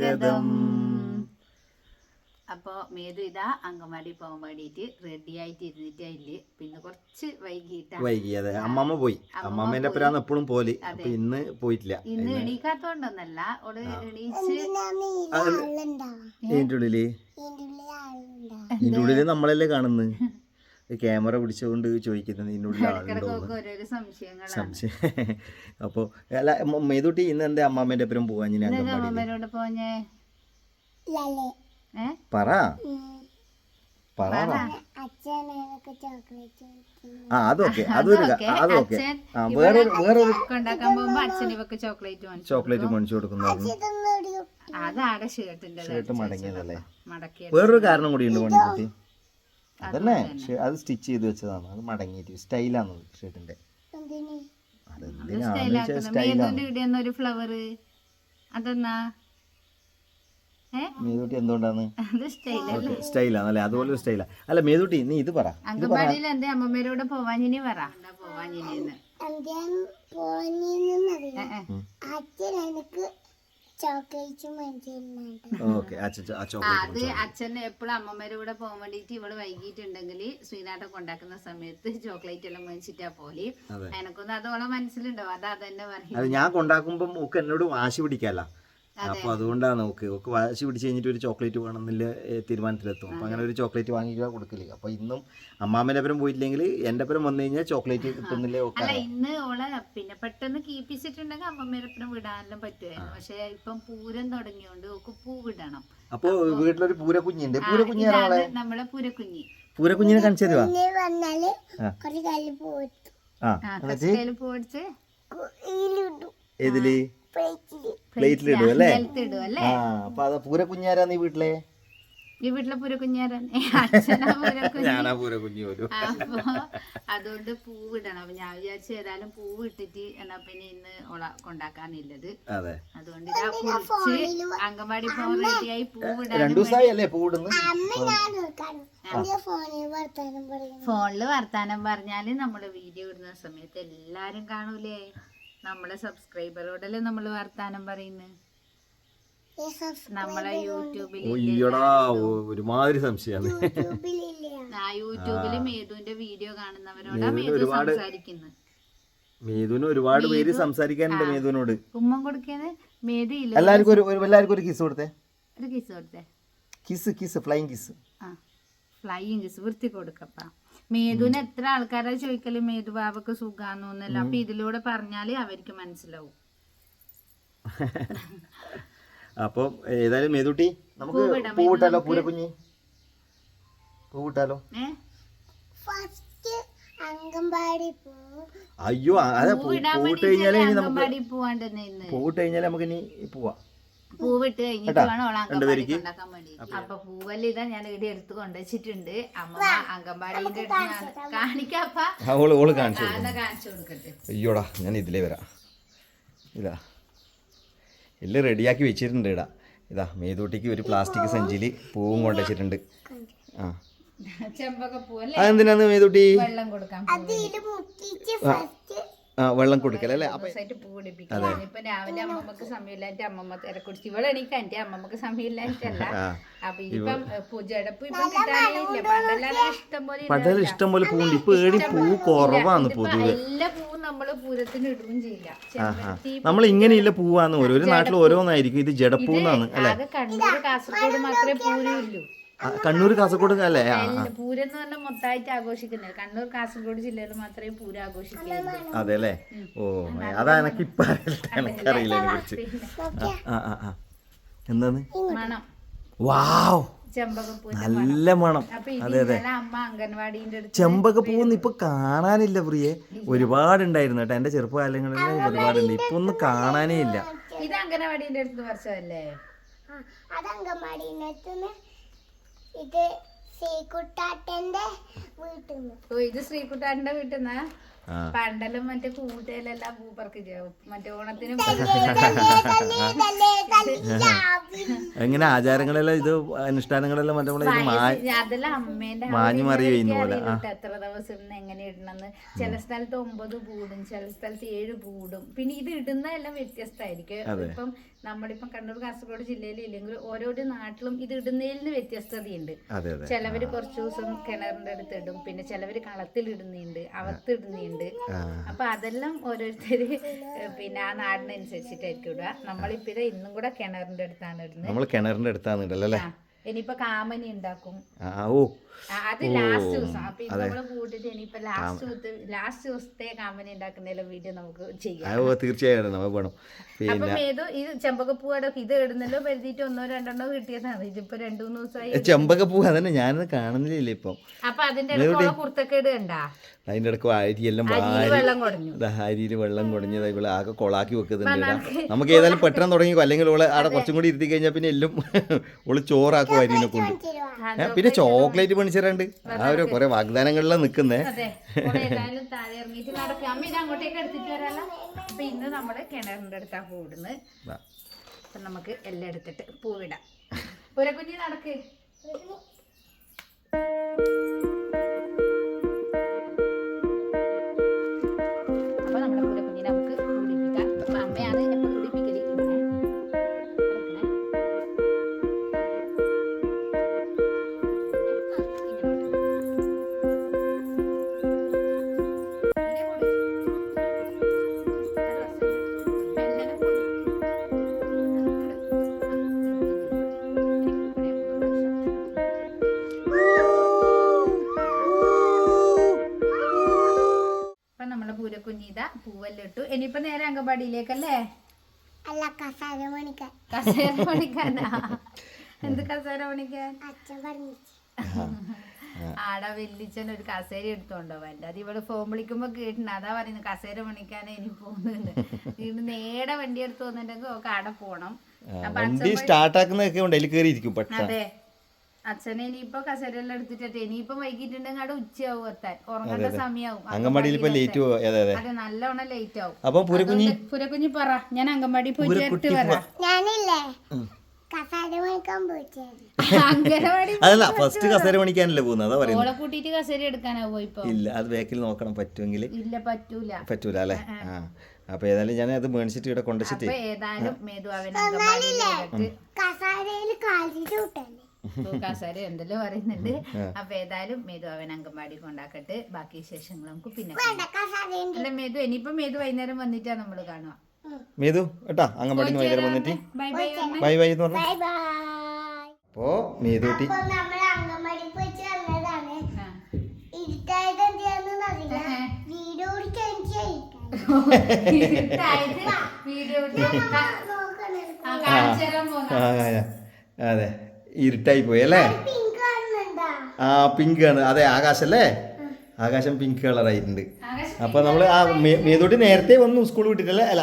സ്വാഗതം. അപ്പോൾ മേതു ഇതാ അങ്കമാടി പോകാൻ വേണ്ടിയിട്ട് റെഡി ആയിട്ട് ഇരുന്നിട്ടില്ല പിന്നെ കുറച്ച് വൈകിട്ട്. വൈകി അതെ അമ്മമ്മ പോയി. അമ്മമ്മേന്റെ അപ്പുറാന്ന് എപ്പോഴും പോൽ. അപ്പൊ ഇന്ന് പോയിട്ടില്ല. ഇന്ന് എണീക്കാത്തോണ്ടൊന്നല്ല. ഓൾ എണീച്ച് ഇതിന്റെ ഉള്ളിൽ? ഇതിന്റെ ഉള്ളിൽ നമ്മളല്ലേ കാണുന്നത്? ക്യാമറ പിടിച്ചുകൊണ്ട് ചോദിക്കുന്നത് ഇതിന്റെ ഉള്ളിൽ ആളുണ്ടോ സംശയം. അപ്പോ അല്ല മേതൂട്ടി ഇന്ന് എന്താ അമ്മാമ്മേന്റെ അപ്പുറം പോവാൻ ഞാൻ പോഞ്ഞേ പറ. പറ ആ അതൊക്കെ അതൊരു അതൊക്കെ. ആ വേറൊരു വേറെ കൊണ്ടാക്കാൻ പോകുമ്പോ അച്ഛൻ ഇവക്ക് ചോക്ലേറ്റ് മേടിച്ചു കൊടുക്കുന്നു ഷർട്ട് മടങ്ങിയതല്ലേ? വേറൊരു കാരണം കൂടി ഉണ്ട് മണിക്കുട്ടി. അതന്നെ. ഷേ- അത് സ്റ്റിച്ച് ചെയ്ത് വെച്ചതാണ്. അത് മടങ്ങിയിട്ട്. സ്റ്റൈലാണ് ഷർട്ടിന്റെ ഒരു ഫ്ലവർ അതെന്നാ? മേതൂട്ടി എന്തുകൊണ്ടാണ്? അത് സ്റ്റൈലല്ലേ സ്റ്റൈലാണ് അല്ലെ? അതുപോലെ ഒരു സ്റ്റൈലാ. അല്ല മേതൂട്ടി നീ ഇത് പറ. അങ്കമാടിയിൽ എന്റെ അമ്മമ്മേരോട് പോവാഞ്ഞിനി പറ. എന്താ പോവാഞ്ഞിനിന്ന് അച്ഛൻ എനിക്ക് ഓക്കെ. അത് അച്ഛൻ എപ്പോഴും അമ്മമ്മേരെ കൂടെ പോകാൻ വേണ്ടിട്ട് ഇവൾ വൈകിട്ടുണ്ടെങ്കിൽ ശ്രീനാട്ടൊക്കെ ഉണ്ടാക്കുന്ന സമയത്ത് ചോക്ലേറ്റ് എല്ലാം മേടിച്ചിട്ടാ പോലെ. എനക്കൊന്നും അതോളം മനസ്സിലുണ്ടോ അതാ തന്നെ പറയും അത് ഞാൻ കൊണ്ടാക്കുമ്പോൾ ഒക്കെ എന്നോട് വാശി പിടിക്കല്ല. അപ്പൊ അതുകൊണ്ടാണ് നോക്ക്. ഒക്കെ വാശി പിടിച്ച് കഴിഞ്ഞിട്ട് ഒരു ചോക്ലേറ്റ് വേണമെന്നില്ല തീരുമാനത്തിലെത്തും. അപ്പൊ അങ്ങനെ ഒരു ചോക്ലേറ്റ് വാങ്ങിക്കുക കൊടുക്കില്ല. അപ്പോൾ ഇന്നും അമ്മാമ്മേന്റെ അപ്പുറം പോയിട്ടില്ലെങ്കിൽ എന്റെ അപ്പുറം വന്നു കഴിഞ്ഞാൽ ചോക്ലേറ്റ് കിട്ടുന്നില്ലേ ഒക്കെ അല്ല ഇന്ന് ഓളെ പിന്നെ പെട്ടെന്ന് കീപ്പിച്ചിട്ടുണ്ടെങ്കിൽ അമ്മമ്മേരപ്പുറം വിടാനെല്ലാം പറ്റുമായിരുന്നു പക്ഷെ ഇപ്പം പൂരം തുടങ്ങിയോണ്ട് ഓക്ക് പൂ വിടണം. അപ്പൊ വീട്ടിലൊരു പൂരക്കുഞ്ഞുണ്ട് പൂരക്കുഞ്ഞ് ആളെ നമ്മളെ പൂരക്കുഞ്ഞി. പൂരക്കുഞ്ഞിനെ കാണിച്ചു തരുവാ? പോയിട്ട് ആ. കുറച്ച് കല്ല് ഇടും അല്ലേ? ആ അപ്പൊ അത് പൂരക്കുഞ്ഞാരാ നീ വീട്ടിലെ? ഈ വീട്ടിലെ പൂര അച്ഛനാ പൂര പൂരക്കുഞ്ഞു അപ്പൊ അതുകൊണ്ട് പൂവ് ഇടണം. അപ്പൊ ഞാൻ വിചാരിച്ചു ഏതായാലും പൂവ് ഇട്ടിട്ട് എന്നാ പിന്നെ ഇന്ന് ഓള കൊണ്ടാക്കാനില്ലത്. അതെ. അതുകൊണ്ട് ഇതാ കുളിച്ച് അങ്കൻവാടി പോകാൻ റെഡിയായി പൂവ് ഇടണം രണ്ടു ദിവസമായി അല്ലേ ഞാൻ നോക്കാണ് എന്റെ ഫോണിൽ വർത്താനം പറയുന്നു. ഫോണിൽ വർത്താനം പറഞ്ഞാൽ നമ്മൾ വീഡിയോ ഇടുന്ന സമയത്ത് എല്ലാരും കാണൂലേ? നമ്മളെ സബ്സ്ക്രൈബറോടല്ലേ നമ്മൾ വർത്താനം പറയുന്നത് നമ്മളെ യൂട്യൂബിൽ ഒരുമാതിരി സംശയമാണ് ആ യൂട്യൂബിൽ മേതുവിന്റെ വീഡിയോ കാണുന്നവരോടാ മേതു സംസാരിക്കുന്നത് മേതുവിന് ഒരുപാട് പേര് സംസാരിക്കാനുണ്ട് മേതുവിനോട്. ഉമ്മം കൊടുക്കുന്നത് മേതു ഇല്ല എല്ലാവർക്കും ഒരു ഒരു- എല്ലാവർക്കും ഒരു കിസ് കൊടുത്തേ. ഒരു കിസ് കൊടുത്തേ? കിസ് കിസ് ഫ്ലൈങ് കിസ് ആ ഫ്ലൈയിങ് കിസ് വൃത്തി കൊടുക്കപ്പ. മേതുവിന് എത്ര ആൾക്കാരാ ചോദിക്കൽ? മേധു ബാബക്ക് സുഖാന്നോന്നല്ല അപ്പൊ ഇതിലൂടെ പറഞ്ഞാൽ അവർക്ക് മനസ്സിലാവും. അപ്പൊ ഏതായാലും മേതുട്ടി നമുക്ക് പൂവിടാം. പൂവിട്ടാലോ പൂരക്കുഞ്ഞി? പൂവിട്ടാലോ ഫസ്റ്റ് അംഗൻവാടി അയ്യോ അതെ പൂവിട്ട് കഴിഞ്ഞാലേ ഇനി നമുക്ക് പൂവിട്ട് കഴിഞ്ഞാലേ നമുക്ക് ഇനി പോവാ. പൂവിട്ട് കഴിഞ്ഞിട്ട്? വേണം ഓളെ രണ്ട് ഉണ്ടാക്കാൻ? വേണ്ടി. അപ്പൊ? പൂവെല്ലാം ഇതാ ഞാൻ ഇവിടെ എടുത്ത് കൊണ്ടുവച്ചിട്ടുണ്ട് അമ്മ അംഗൻവാടിന്റെ കാണിക്കാപ്പാ കാണിച്ചു കൊടുക്കട്ടെ. അയ്യോടാ ഞാൻ ഇതിലേ വരാ. ഇതാ. എല്ലാം റെഡിയാക്കി വെച്ചിട്ടുണ്ട് ഇടാ. ഇതാ മേതൂട്ടിക്ക് ഒരു പ്ലാസ്റ്റിക് സഞ്ചിയിൽ പൂവും കൊണ്ടുവച്ചിട്ടുണ്ട് ആ. ചെമ്പക പൂവല്ലേ അതെന്തിനാന്ന് മേതൂട്ടി? വെള്ളം കൊടുക്കാൻ ഇതിൽ മുക്കിച്ച് അല്ലേ? വെള്ളം അപ്പൊ ഇപ്പൊ രാവിലെ അമ്മമ്മക്ക് സമയമില്ലായിട്ട് അമ്മമ്മ തിരക്കുടിച്ച് ഇവിടെ എനിക്ക് എന്റെ അമ്മമ്മക്ക് സമയമില്ലായിട്ടല്ല അപ്പൊ ഇപ്പം ജടപ്പ് ഇപ്പം കിട്ടാനേ ഇല്ല പണ്ടെല്ലാം ഇഷ്ടം പോലെ പണ്ടതിൽ ഇഷ്ടം പോലെ പൂവുണ്ട് ഇപ്പൊ ഏടി പൂ കുറവാണ് പൊതുവെ. എല്ലാ പൂവും നമ്മൾ പൂരത്തിന് ഇടുകയും ചെയ്യില്ല. നമ്മൾ ഇങ്ങനെയില്ല പൂവാന്ന് ഓരോ നാട്ടിൽ ഓരോന്നായിരിക്കും. ഇത് ജഡപ്പൂന്നാണ് അല്ലെ? കണ്ണൂർ കാസർഗോഡ് മാത്രമേ പൂരമില്ലൂ ആ, കണ്ണൂർ കാസർഗോഡ് അല്ലേ. പൂരം എന്ന് പറഞ്ഞാൽ മൊത്തമായിട്ട് ആഘോഷിക്കുന്നത്. കണ്ണൂർ കാസർഗോഡ് ജില്ലയിൽ മാത്രമേ പൂരം ആഘോഷിക്കുള്ളൂ അതെ അല്ലേ? ഓ അതാ എനിക്ക് ഇപ്പൊ എനിക്കറിയില്ല അതിനെ കുറിച്ച്. ആ ആ ആ എന്താണ്? മണം. വാവ്. നല്ല മണം. അതെ അതെ. അംഗൻവാടിന്റെ അടുത്ത് ചെമ്പകപ്പൂന്ന് ഇപ്പൊ കാണാനില്ല പ്രിയെ. ഒരുപാടുണ്ടായിരുന്നു കേട്ടോ. എന്റെ ചെറുപ്പകാലങ്ങളിൽ ഒരുപാടുണ്ട്. ഇപ്പൊ ഒന്നും കാണാനേ ഇല്ല. ഇത് അംഗനവാടിന്റെ അടുത്ത് പറിച്ചതല്ലേ ആ, അത് അംഗൻവാടിനകത്തുനിന്ന് ഇത് ശ്രീകുട്ടാട്ടന്റെ വീട്ടിൽ നിന്ന് ഓ ഇത് ശ്രീകുട്ടാട്ടന്റെ വീട്ടിൽ നിന്നാ. പണ്ടെല്ലാം മറ്റേ കൂട്ടുകാരെല്ലാം പൂപ്പർക്ക് മറ്റേ ഓണത്തിനും എങ്ങനെ ആചാരങ്ങളെല്ലാം ഇത് അനുഷ്ഠാനങ്ങളെല്ലാം മറ്റേ അതെല്ലാം അമ്മേന്റെ മാഞ്ഞു മറിയോ ഇന്ന് പോലെ, എത്ര ദിവസം ഇടുന്ന എങ്ങനെ ഇടണമെന്ന്. ചില സ്ഥലത്ത് ഒമ്പത് പൂടും ചില സ്ഥലത്ത് ഏഴ് പൂടും പിന്നെ ഇത് ഇടുന്ന ഇടുന്നതെല്ലാം വ്യത്യസ്തമായിരിക്കും. ഇപ്പം നമ്മളിപ്പം കണ്ണൂർ കാസർഗോഡ് ജില്ലയിൽ ഇല്ലെങ്കിൽ ഓരോ നാട്ടിലും ഇത് ഇടുന്നതിന് വ്യത്യസ്തതയുണ്ട്. അതെ അതെ. ചിലവര് കുറച്ചു ദിവസം കിണറിന്റെ അടുത്ത് ഇടും. പിന്നെ ചിലവര് കളത്തിൽ ഇടുന്നുണ്ട് അവത്ത് ഇടുന്നുണ്ട് അപ്പൊ അതെല്ലാം ഓരോരുത്തര് പിന്നെ ആ നാടിനനുസരിച്ചിട്ടായിരിക്കും ഇടുക. നമ്മളിപ്പോ ഇത് ഇന്നും കൂടെ കിണറിന്റെ അടുത്താണ് ഇടുന്നത്. നമ്മൾ കിണറിന്റെ അടുത്താണ് ഇടല്ലേ ഇനിയിപ്പോ കാമനി ഉണ്ടാക്കും. ഓ. അത് ലാസ്റ്റ് ദിവസം. അപ്പൊ ഇത് നമ്മൾ കൂട്ടിട്ട് ഇനിയിപ്പോ ലാസ്റ്റ് ദിവസത്തെ ലാസ്റ്റ് ദിവസത്തെ കാമനി ഉണ്ടാക്കുന്നതിലെ വീഡിയോ നമുക്ക് ചെയ്യാം. തീർച്ചയായിട്ടും നമുക്ക് വേണം. അപ്പൊ പിന്നെ ഏതോ ഇത് ചെമ്പകപ്പൂവിടെ ഇത് ഇടുന്നല്ലോ ഒന്നോ രണ്ടെണ്ണോ കിട്ടിയതാണ്. ഇതിപ്പോ രണ്ടു മൂന്ന് ദിവസമായി ചെമ്പകപ്പൂ അതന്നെ ഞാനത് കാണുന്നില്ല ഇപ്പം. അപ്പൊ അതിന്റെ ഇടയ്ക്ക് കുർത്തക്കേട് കണ്ടാ? അതിന്റെ ഇടയ്ക്ക് അരിയെല്ലാം അരിയിൽ വാരി വെള്ളം കുടഞ്ഞത് ഇവിടെ ആകെ കൊളാക്കി വെക്കുന്നുണ്ട് നമുക്ക് ഏതായാലും പെട്ടെന്ന് തുടങ്ങിക്കോ. അല്ലെങ്കിൽ ഓളെ അവിടെ കുറച്ചും കൂടി ഇരുത്തി കഴിഞ്ഞാൽ പിന്നെ എല്ലാം ഓൾ ചോറാക്കും അരിനെ കൊണ്ട്. ഏ, പിന്നെ ചോക്ലേറ്റ് പണിച്ചിട്ടുണ്ട് ആ ഒരു കുറെ വാഗ്ദാനങ്ങളിലാണ് നിൽക്കുന്നേ ഇന്ന് നമ്മുടെ കിണറിന്റെ അടുത്താ കൂടുന്നത്. അപ്പൊ നമുക്ക് എല്ലാം എടുത്തിട്ട് പൂവിടാം. പുരക്കുഞ്ഞി നടക്ക്. നേരെ അല്ല കസാര പണിക്കാൻ കസേര പണിക്കാനാ? എന്ത് കസേര പണിക്കാൻ അച്ഛൻ പറഞ്ഞു ആടെ വെല്ലിച്ചൻ ഒരു കസേര എടുത്തോണ്ടോ വല്ല അത് ഇവിടെ ഫോൺ വിളിക്കുമ്പോ കേട്ടിന്. അതാ പറയുന്നത് കസേര പണിക്കാനേ ഇനി പോകുന്നുണ്ട് നേടെ നേരെ വണ്ടി എടുത്ത് വന്നിട്ടുണ്ടെങ്കിൽ ഒക്കെ ആടെ പോണം. അപ്പൊ വണ്ടി സ്റ്റാർട്ടാക്കുന്നതൊക്കെ ഉണ്ട്? അതിൽ കയറി ഇരിക്കും പെട്ടെന്ന് അച്ഛനെ ഇനിയിപ്പോ കസേരയെല്ലാം എടുത്തിട്ടെ ഇനിയിപ്പോ വൈകിട്ടുണ്ടെങ്കിൽ അവിടെ ഉച്ചയാവും എത്താൻ. ഉറങ്ങേണ്ട സമയാവും. അംഗൻവാടിയിൽ ഇപ്പൊ ലേറ്റ് അതെ നല്ലോണം ലേറ്റ് ആവും. അപ്പൊ പുരക്കുഞ്ഞി പുരക്കുഞ്ഞി പറ. ഞാൻ അങ്കമാടി പോയിട്ട് ഇട്ട് വരാം. ഞാനില്ലേ? അതല്ല ഫസ്റ്റ് കസേര പണിക്കാനല്ലേ പോകുന്നത്? അതാ പറയുന്നത്. ഓളെ കൂട്ടിയിട്ട് കസേര എടുക്കാനാവോ പോയിപ്പോ ഇല്ല അത് ബാക്കിൽ നോക്കണം. പറ്റുമെങ്കിൽ ഇല്ല പറ്റൂല. പറ്റൂല അല്ലേ? ആ അപ്പൊ ഏതായാലും ഞാൻ അത് മേടിച്ചിട്ട് ഇവിടെ കൊണ്ടുവച്ചിട്ട്. ഏതായാലും മേതു അവൻ അങ്കമാടിയിലേക്ക് കസാരയിൽ കാലിട്ട് വിട്ടല്ലേ കസേര എന്തെല്ലോ പറയുന്നുണ്ട് അപ്പൊ ഏതായാലും മേതു അവൻ അംഗൻവാടി കൊണ്ടാക്കട്ടെ. ബാക്കി വിശേഷങ്ങൾ നമുക്ക് പിന്നെ അല്ല മേതു ഇനിയിപ്പോ മേതു വൈകുന്നേരം വന്നിട്ടാ നമ്മൾ കാണുക. മേതു കേട്ടാ? അംഗൻവാടി വൈകുന്നേരം വന്നിട്ട്? ബൈ ബൈ ബൈ ബൈ എന്ന് പറഞ്ഞു. Bye bye. അപ്പോ മേതൂട്ടി വീഡിയോ അതെ. ഇരുട്ടായി പോയി അല്ലേ ആ പിങ്ക് ആണ് അതെ ആകാശല്ലേ? ആകാശം പിങ്ക് കളറായിട്ടുണ്ട് ആയിട്ടുണ്ട്. അപ്പൊ നമ്മൾ ആ മേതോട്ടി നേരത്തെ വന്നു സ്കൂൾ വിട്ടിട്ടല്ലേ? അല്ല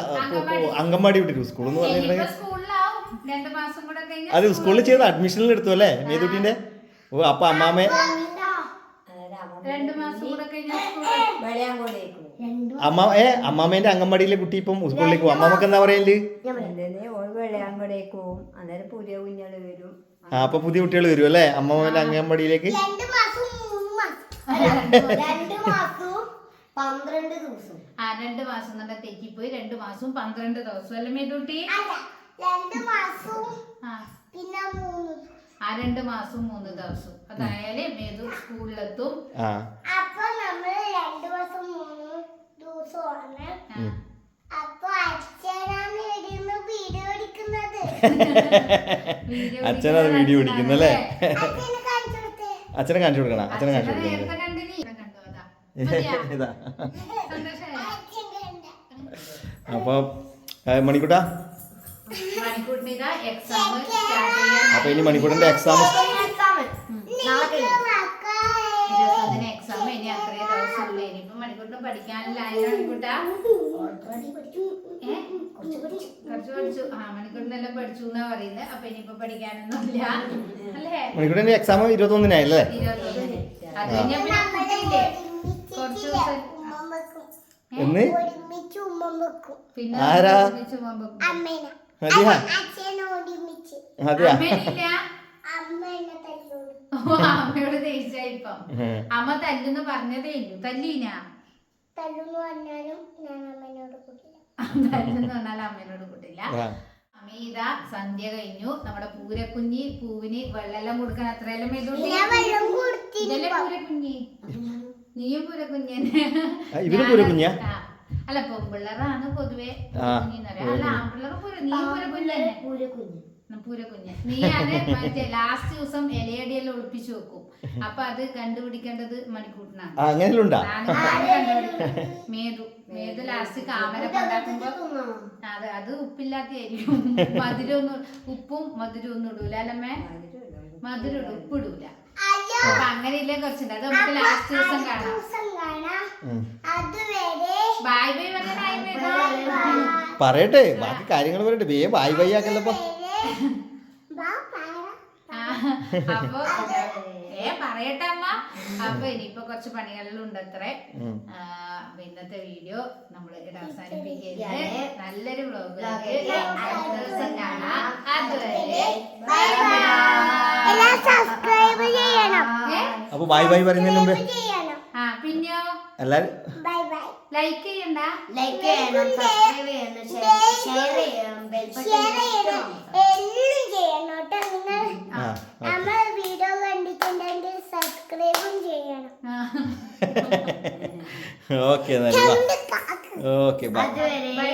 അങ്കമാടി വിട്ടിട്ട് സ്കൂൾ എന്ന് പറഞ്ഞിട്ടുണ്ടെങ്കിൽ അത് സ്കൂളിൽ ചെയ്ത് അഡ്മിഷനിൽ എടുത്തു അല്ലേ മേതോട്ടിന്റെ? ഓ അപ്പൊ അമ്മാമ്മ അമ്മ ഏ അമ്മാമ്മേന്റെ അങ്കമാടിയിലെ കുട്ടി ഇപ്പം സ്കൂളിലേക്ക് പോകും അമ്മാമ്മക്ക് എന്താ പറയൽ? പുതിയ കുഞ്ഞാൾ വരും. ആ അപ്പൊ പുതിയ കുട്ടികൾ വരും അല്ലേ? അമ്മ അങ്കമാടിയിലേക്ക് രണ്ട് മാസം മൂന്ന് മാസം. രണ്ട് മാസവും പന്ത്രണ്ട് ദിവസം ആ രണ്ട് മാസം തന്നെ തെറ്റിപ്പോയി. രണ്ട് മാസവും പന്ത്രണ്ട് ദിവസം അല്ലേ മേതൂട്ടി അല്ല രണ്ട് മാസവും പിന്നെ മൂന്ന് ആ രണ്ട് മാസവും മൂന്ന് ദിവസവും. അതായാലേ മേതു സ്കൂളിലെത്തും. ആ. അപ്പൊ നമ്മൾ രണ്ട് മാസം മൂന്ന് ദിവസമാണ് അച്ഛനത് വീഡിയോ പിടിക്കുന്നല്ലേ അച്ഛനെ കാണിച്ചു കൊടുക്കണം അച്ഛനെ കാണിച്ചു കൊടുക്കണം? ഇതാ. അപ്പൊ മണിക്കൂട്ടാ? എക്സാം സ്റ്റാർട്ട് ചെയ്യാൻ അപ്പൊ ഇനി മണിക്കൂട്ടിന്റെ എക്സാം പഠിക്കാനില്ല മണിക്കൂട്ടാ. പഠിച്ചു. ആ മണിക്കൂറിനെല്ലാം പഠിച്ചു എന്നാ പറയുന്നത് അപ്പൊ ഇനിയിപ്പോ പഠിക്കാനൊന്നുമില്ല. അല്ലേ? മണിക്കൂറിന്റെ എക്സാം ഇരുപത്തൊന്നിനായല്ലേ? ഇരുപത്തൊന്നിന്. അത് കഴിഞ്ഞാ പിന്നെ കുട്ടിയില്ലേ? കുറച്ച് ദിവസം എന്ന്? ഒരുമിച്ച് ഉമ്മ വെക്കും പിന്നെ ആരാ? ഒരുമിച്ച് അതെയാ? അമ്മേനില്ല? അമ്മ എന്നെ ഓ, അമ്മയോട് ദേഷ്യായി ഇപ്പം. അമ്മ തല്ലുന്ന് പറഞ്ഞതേ ഇല്ലു. തല്ലീനാ? തല്ലുന്ന് പറഞ്ഞാലും ഞാൻ അമ്മേനോട് കൂട്ടില്ല പറഞ്ഞാൽ അമ്മേനോട് കൂട്ടില്ല. സന്ധ്യ കഴിഞ്ഞു. നമ്മുടെ പൂരക്കുഞ്ഞി പൂവിന് വെള്ളെല്ലാം കൊടുക്കാൻ അത്രയെല്ലാം ഇതല്ലേ പൂരക്കുഞ്ഞി. നീയും പൂരക്കുഞ്ഞാ? ആ. അല്ല പൊമ്പിള്ളറാണ് പൊതുവെ. അല്ല ആൺപിള്ളേർ പൂര നീ പൂരക്കുഞ്ഞ്. പൂരക്കുഞ്ഞ് നീയാണ് മറ്റേ ലാസ്റ്റ് ദിവസം ഇലയടിയെല്ലാം ഒളിപ്പിച്ചു വെക്കും. അപ്പൊ അത് കണ്ടുപിടിക്കേണ്ടത് മണിക്കൂട്ടിനാണ്. മേതു. മേതു ലാസ്റ്റ് ഉണ്ടാക്കുമ്പോ അതെ അത് ഉപ്പില്ലാത്തയായിരിക്കും. മധുരമൊന്നും ഉപ്പും മധുരവും ഇടൂല അല്ലമ്മേ? മധുരം ഇടും ഉപ്പ് ഇടൂല അയ്യോ. അപ്പൊ അങ്ങനെയില്ല കുറച്ചുണ്ട്. അത് നമുക്ക് ലാസ്റ്റ് ദിവസം കാണാം. ബൈ പറയാനായി മേതു പറയട്ടെ ബാക്കി കാര്യങ്ങൾ പറയട്ടെ. ബൈ ബൈ ആക്കല്ലപ്പോ ബാ പറ ആ, അപ്പൊ ഏ പറയട്ടെ അമ്മ. അപ്പൊ ഇനിയിപ്പോ കുറച്ച് പണികളിലും ഉണ്ട് അത്രേ ഉം. ആ, അപ്പൊ ഇന്നത്തെ വീഡിയോ നമ്മൾ ഇവിടെ അവസാനിപ്പിക്കുന്നത് നല്ലൊരു വ്ലോഗ് ദിവസം കാണാം. അതുവരെ ബൈ ബൈ? അപ്പൊ ബായ് ബൈ പറയുന്നതിന് മുമ്പേ പിന്നെയോ എല്ലാരും ബൈ ബൈ ലൈക്ക് ചെയ്യണ്ട ലൈക്ക് ചെയ്യണം സബ്സ്ക്രൈബ് ചെയ്യണം ഷെയർ ചെയ്യണം ബെൽ ഷെയർ ചെയ്യണം. എല്ലാം ചെയ്യണം. കേട്ടോ. നിങ്ങൾ നമ്മൾ വീഡിയോ കണ്ടിട്ടുണ്ടെങ്കിൽ സബ്സ്ക്രൈബും ചെയ്യണം. ഓക്കെ എന്നാലും ഓക്കെ ബൈ. ബൈ. ബൈ.